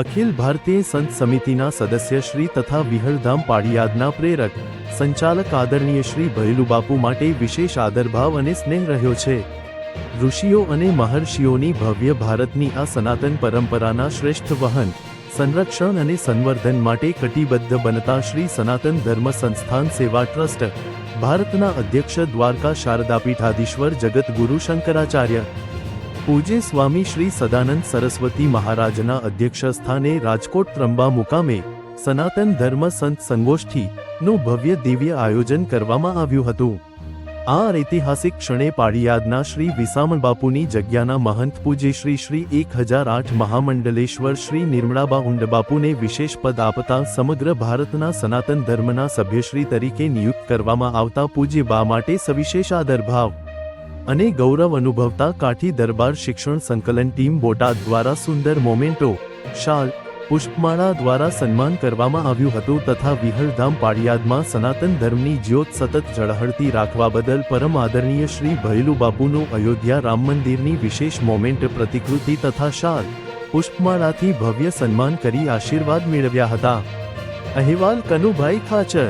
અખિલ ભારતીય સંત સમિતિના સદસ્ય શ્રી તથા વિહળધામ પાડિયાદના પ્રેરક, સંચાલક આદરણીય શ્રી ભૈલુબાપુ માટે વિશેષ આદરભાવ અને સ્નેહ રહ્યો છે. ઋષિઓ અને મહર્ષિઓની ભવ્ય ભારતની આ સનાતન પરંપરાના શ્રેષ્ઠ વહન, સંરક્ષણ અને સંવર્ધન માટે કટિબદ્ધ બનતા શ્રી સનાતન ધર્મ સંસ્થાન સેવા ટ્રસ્ટ, ભારતના અધ્યક્ષ દ્વારકા શારદાપીઠાધીશ્વર જગતગુરુ શંકરાચાર્ય પૂજ્ય સ્વામી શ્રી સદાનંદ સરસ્વતી મહારાજના અધ્યક્ષ સ્થાને રાજકોટ ત્રંબા મુકામે સનાતન ધર્મ સંત સંગોષ્ઠી નું ભવ્ય દિવ્ય આયોજન કરવામાં આવ્યું હતું. આ ઐતિહાસિક ક્ષણે પાડિયાદના શ્રી વિસામણ બાપુની જગ્યાના મહંત પૂજ્ય શ્રી શ્રી એક હજાર આઠ મહામંડલેશ્વર શ્રી નિર્મળાબા ઉંડબાપુને વિશેષ પદ આપતા સમગ્ર ભારતના સનાતન ધર્મના સભ્યશ્રી તરીકે નિયુક્ત કરવામાં આવતા પૂજ્ય બા માટે સવિશેષ આદરભાવ અને ગૌરવ અનુભવતા કાઠી દરબાર શિક્ષણ સંકલન ટીમ બોટાદ દ્વારા સુંદર મોમેન્ટો, શાલ, પુષ્પમાળા દ્વારા સન્માન કરવામાં આવ્યું હતું તથા વિહળધામ પાડિયાદમાં સનાતન ધર્મની જ્યોત સતત ઝળહળતી રાખવા બદલ પરમ આદરણીય શ્રી ભૈલુ બાપુનું અયોધ્યા રામ મંદિરની વિશેષ મોમેન્ટ પ્રતિકૃતિ તથા શાલ, પુષ્પમાળાથી ભવ્ય સન્માન કરી આશીર્વાદ મેળવ્યા હતા. અહેવાલ કનુભાઈ ખાચર